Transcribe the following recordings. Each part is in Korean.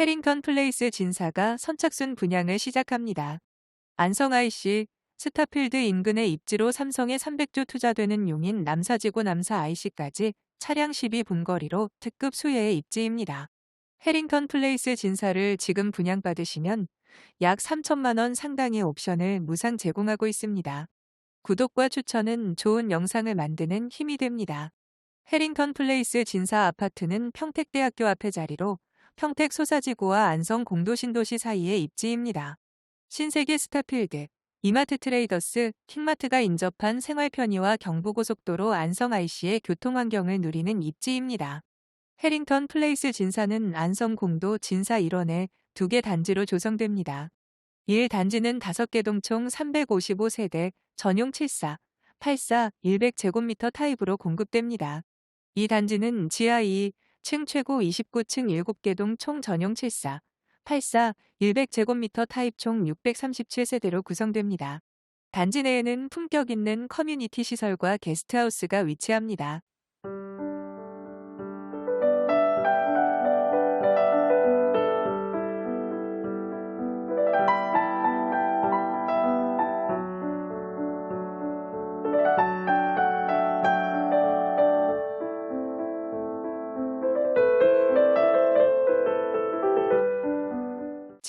해링턴 플레이스 진사가 선착순 분양을 시작합니다. 안성 IC, 스타필드 인근의 입지로 삼성에 300조 투자되는 용인 남사지구 남사 IC까지 차량 12분 거리로 특급 수혜의 입지입니다. 해링턴 플레이스 진사를 지금 분양받으시면 약 3천만 원 상당의 옵션을 무상 제공하고 있습니다. 구독과 추천은 좋은 영상을 만드는 힘이 됩니다. 해링턴 플레이스 진사 아파트는 평택대학교 앞에 자리로 평택 소사지구와 안성 공도신도시 사이의 입지입니다. 신세계 스타필드, 이마트 트레이더스, 킹마트가 인접한 생활 편의와 경부고속도로 안성 IC의 교통 환경을 누리는 입지입니다. 해링턴 플레이스 진사는 안성 공도 진사 일원에 두 개 단지로 조성됩니다. 1단지는 5개 동총 355세대 전용 74, 84, 100제곱미터 타입으로 공급됩니다. 이 단지는 지하 2 층 최고 29층 7개 동 총 전용 74, 84, 100제곱미터 타입 총 637세대로 구성됩니다. 단지 내에는 품격 있는 커뮤니티 시설과 게스트하우스가 위치합니다.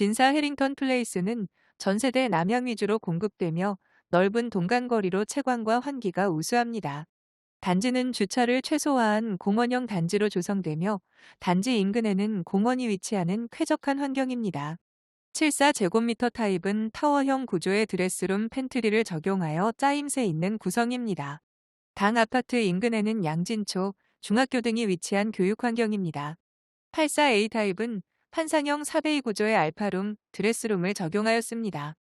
진사 해링턴 플레이스는 전세대 남향 위주로 공급되며 넓은 동간거리로 채광과 환기가 우수합니다. 단지는 주차를 최소화한 공원형 단지로 조성되며 단지 인근에는 공원이 위치하는 쾌적한 환경입니다. 74제곱미터 타입은 타워형 구조의 드레스룸 팬트리를 적용하여 짜임새 있는 구성입니다. 당 아파트 인근에는 양진초, 중학교 등이 위치한 교육 환경입니다. 84A 타입은 판상형 4베이 구조의 알파룸, 드레스룸을 적용하였습니다.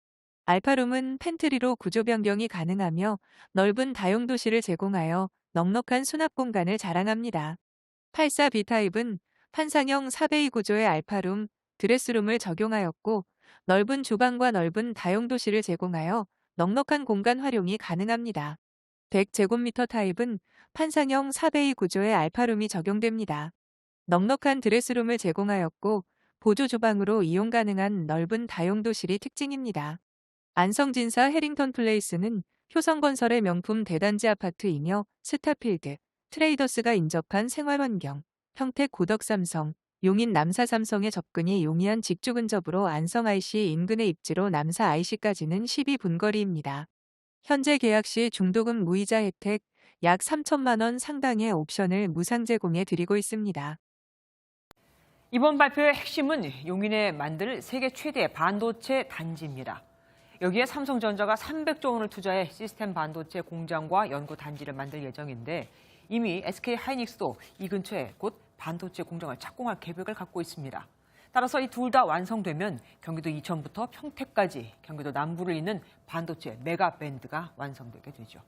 알파룸은 팬트리로 구조 변경이 가능하며 넓은 다용도실을 제공하여 넉넉한 수납 공간을 자랑합니다. 84B 타입은 판상형 4베이 구조의 알파룸, 드레스룸을 적용하였고 넓은 주방과 넓은 다용도실을 제공하여 넉넉한 공간 활용이 가능합니다. 100제곱미터 타입은 판상형 4베이 구조의 알파룸이 적용됩니다. 넉넉한 드레스룸을 제공하였고 보조 주방으로 이용 가능한 넓은 다용도실이 특징입니다. 안성진사 해링턴 플레이스는 효성건설의 명품 대단지 아파트이며 스타필드, 트레이더스가 인접한 생활환경, 평택 고덕삼성, 용인 남사삼성의 접근이 용이한 직주 근접으로 안성 IC 인근의 입지로 남사 IC까지는 12분 거리입니다. 현재 계약 시 중도금 무이자 혜택 약 3천만 원 상당의 옵션을 무상 제공해 드리고 있습니다. 이번 발표의 핵심은 용인에 만들 세계 최대의 반도체 단지입니다. 여기에 삼성전자가 300조 원을 투자해 시스템 반도체 공장과 연구 단지를 만들 예정인데 이미 SK 하이닉스도 이 근처에 곧 반도체 공장을 착공할 계획을 갖고 있습니다. 따라서 이 둘 다 완성되면 경기도 이천부터 평택까지 경기도 남부를 잇는 반도체 메가 밴드가 완성되게 되죠.